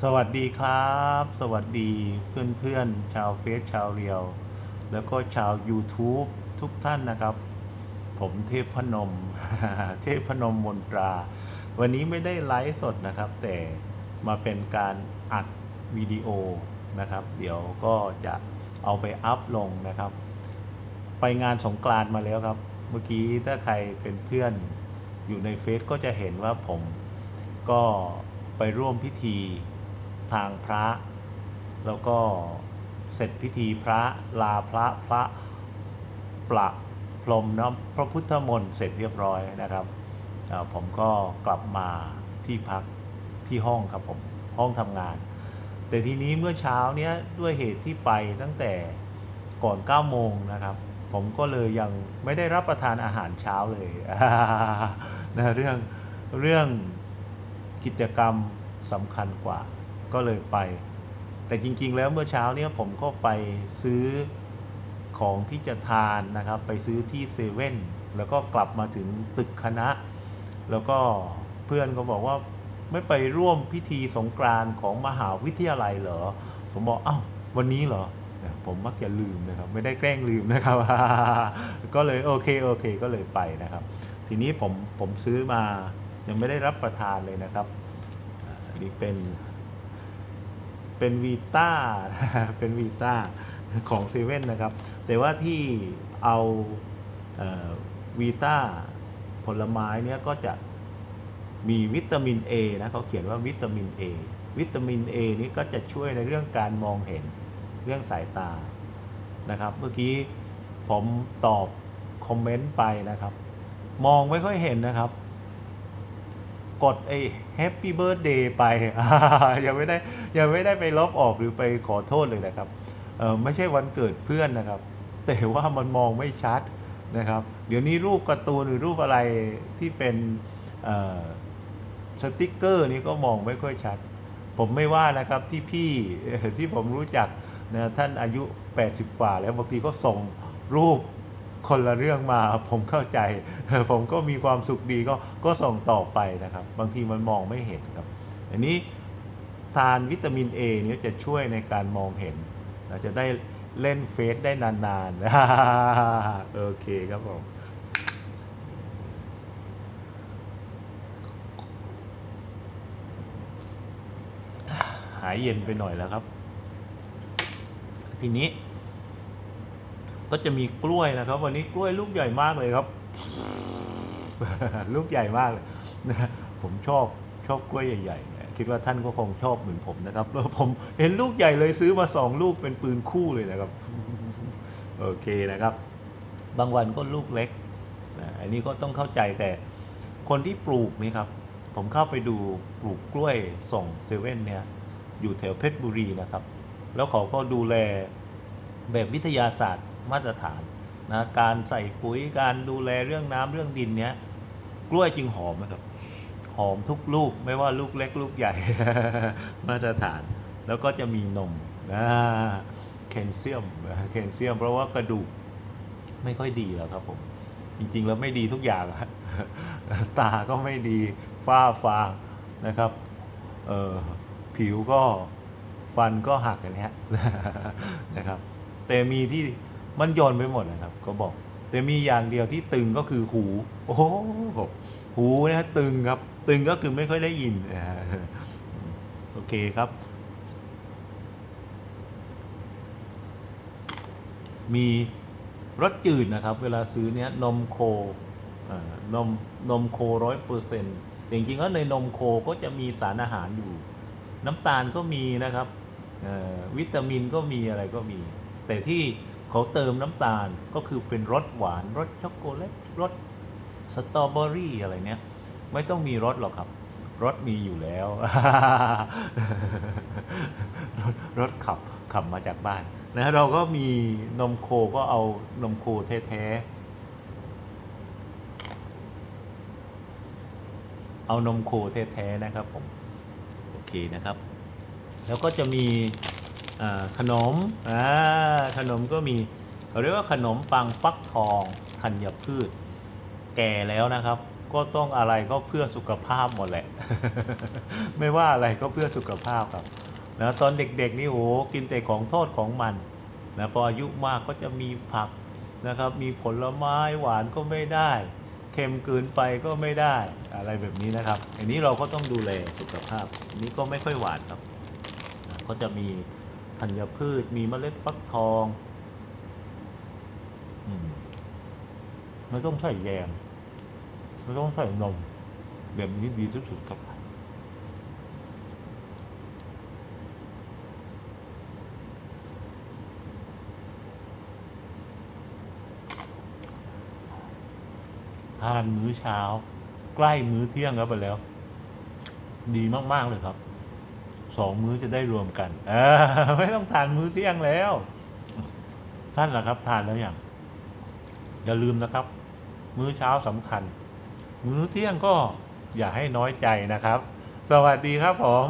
สวัสดีครับ สวัสดีเพื่อนๆ ชาวเฟซชาวเรียว แล้วก็ชาว YouTube ทุกท่านนะครับ ผมเทพพนม เทพพนมมนตรา วันนี้ไม่ได้ไลฟ์สดนะครับ แต่มาเป็นการอัดวิดีโอนะครับ เดี๋ยวก็จะเอาไปอัพลงนะครับ ไปงานสงกรานต์มาแล้วครับ เมื่อกี้ถ้าใครเป็นเพื่อนอยู่ในเฟซก็จะเห็นว่าผมก็ไปร่วมพิธี ทางพระ แล้วก็เสร็จพิธีพระลาพระพระประพรมน้ำพระพุทธมนต์เสร็จเรียบร้อยนะครับ ผมก็กลับมาที่พักที่ห้องครับผมห้องทำงาน แต่ทีนี้เมื่อเช้าเนี้ยด้วยเหตุที่ไปตั้งแต่ก่อน9โมงนะครับ ผมก็เลยยังไม่ได้รับประทานอาหารเช้าเลยนะเรื่องเรื่องกิจกรรมสำคัญกว่า ก็เลยไป แต่จริงๆ แล้วเมื่อเช้าเนี้ยผมก็ไปซื้อของที่จะทานนะครับ ไปซื้อที่เซเว่นแล้วก็กลับมาถึงตึกคณะ แล้วก็เพื่อนก็บอกว่าไม่ไปร่วมพิธีสงกรานต์ของมหาวิทยาลัยเหรอ ผมบอกอ้าววันนี้เหรอผมมักจะลืมนะครับ ไม่ได้แกล้งลืมนะครับ ก็เลยโอเคโอเคก็เลยไปนะครับ ทีนี้ผมผมซื้อมายังไม่ได้รับประทานเลยนะครับนนี้เป็น เป็นวีต้าเป็นวีต้าของเซเว่นนะครับ แต่ว่าที่เอาวีต้าผลไม้เนี่ยก็จะมีวิตามิน A นะเขาเขียนว่าวิตามิน A วิตามิน A นี้ก็จะช่วยในเรื่องการมองเห็นเรื่องสายตานะครับ เมื่อกี้ผมตอบคอมเมนต์ไปนะครับ มองไม่ค่อยเห็นนะครับ กดไอ้ Happy Birthday ไป ยังไม่ได้ยังไม่ได้ไปลบออกหรือไปขอโทษเลยนะครับเออไม่ใช่วันเกิดเพื่อนนะครับ แต่ว่ามันมองไม่ชัดนะครับ เดี๋ยวนี้รูปการ์ตูนหรือรูปอะไรที่เป็นสติกเกอร์นี่ก็มองไม่ค่อยชัด ผมไม่ว่านะครับที่พี่ที่ผมรู้จักนะท่านอายุ 80 กว่าแล้วบางทีก็ส่งรูป คนละเรื่องมาผมเข้าใจ ผมก็มีความสุขดีก็ก็ส่งต่อไปนะครับ บางทีมันมองไม่เห็นครับ อันนี้ทานวิตามิน A เนี่ยจะช่วยในการมองเห็น เราจะได้เล่นเฟซได้นานๆ โอเคครับผมหายเย็นไปหน่อยแล้วครับ ทีนี้ ก็จะมีกล้วยนะครับ วันนี้กล้วยลูกใหญ่มากเลยครับ ลูกใหญ่มากเลยนะผมชอบชอบกล้วยใหญ่ๆคิดว่าท่านก็คงชอบเหมือนผมนะครับแล้วผมเห็นลูกใหญ่เลยซื้อมาสองลูกเป็นปืนคู่เลยนะครับ โอเคนะครับ บางวันก็ลูกเล็กนะอันนี้ก็ต้องเข้าใจแต่คนที่ปลูกนี่ครับ ผมเข้าไปดูปลูกกล้วยส่งเซเว่นเนี่ยอยู่แถวเพชรบุรีนะครับ แล้วเขาก็ดูแลแบบวิทยาศาสตร์ มาตรฐานนะการใส่ปุ๋ยการดูแลเรื่องน้ำเรื่องดินเนี้ยกล้วยจึงหอมนะครับหอมทุกลูกไม่ว่าลูกเล็กลูกใหญ่ มาตรฐาน แล้วก็จะมีนมนะแคลเซียมแคลเซียม เพราะว่ากระดูกไม่ค่อยดีแล้วครับผม จริงๆแล้วไม่ดีทุกอย่างอะตาก็ไม่ดีฝ้าฟางนะครับผิวก็ฟันก็หักอย่างเงี้ยนะครับ แต่มีที่ มันย่อนไปหมดนะครับ ก็บอก แต่มีอย่างเดียวที่ตึงก็คือหู โอ้โหหูนะฮะตึงครับ ตึงก็คือไม่ค่อยได้ยินโอเคครับ มีรสจืดนะครับ เวลาซื้อเนี้ยนมโคนมนมโคร้อยเปอร์เซ็นต์จริงๆแล้วในนมโคก็จะมีสารอาหารอยู่ น้ำตาลก็มีนะครับวิตามินก็มีอะไรก็มี แต่ที่ เขาเติมน้ำตาลก็คือเป็นรสหวานรสช็อกโกแลตรสสตรอเบอรี่อะไรเนี้ยไม่ต้องมีรสหรอกครับรถมีอยู่แล้ว รถรถขับขับมาจากบ้านนะเราก็มีนมโคก็เอานมโคแท้ๆ เอานมโคแท้ๆนะครับผม โอเคนะครับ แล้วก็จะมี ขนมขนมก็มีเขาเรียกว่าขนมปังฟักทองธัญพืช แก่แล้วนะครับ ก็ต้องอะไรก็เพื่อสุขภาพหมดแหละ ไม่ว่าอะไรก็เพื่อสุขภาพครับนะตอนเด็กๆนี่โอ้กินแต่ของทอดของมันนะพออายุมากก็จะมีผักนะครับ มีผลไม้หวานก็ไม่ได้ เค็มเกินไปก็ไม่ได้อะไรแบบนี้นะครับ อันนี้เราก็ต้องดูแลสุขภาพอันนี้ก็ไม่ค่อยหวานครับนะก็จะมี ธัญพืช มีเมล็ดฟักทองอมไม่ต้องใส่แยมไม่ต้องใส่นม แบบนี้ดีที่สุดครับทานมื้อเช้า ใกล้มื้อเที่ยงแล้วไปแล้ว ดีมาก ๆ เลยครับ สองมื้อจะได้รวมกัน เออ ไม่ต้องทานมื้อเที่ยงแล้ว ท่านล่ะครับ ทานแล้วอย่างอย่าลืมนะครับ มื้อเช้าสำคัญ มื้อเที่ยงก็อย่าให้น้อยใจนะครับ สวัสดีครับผม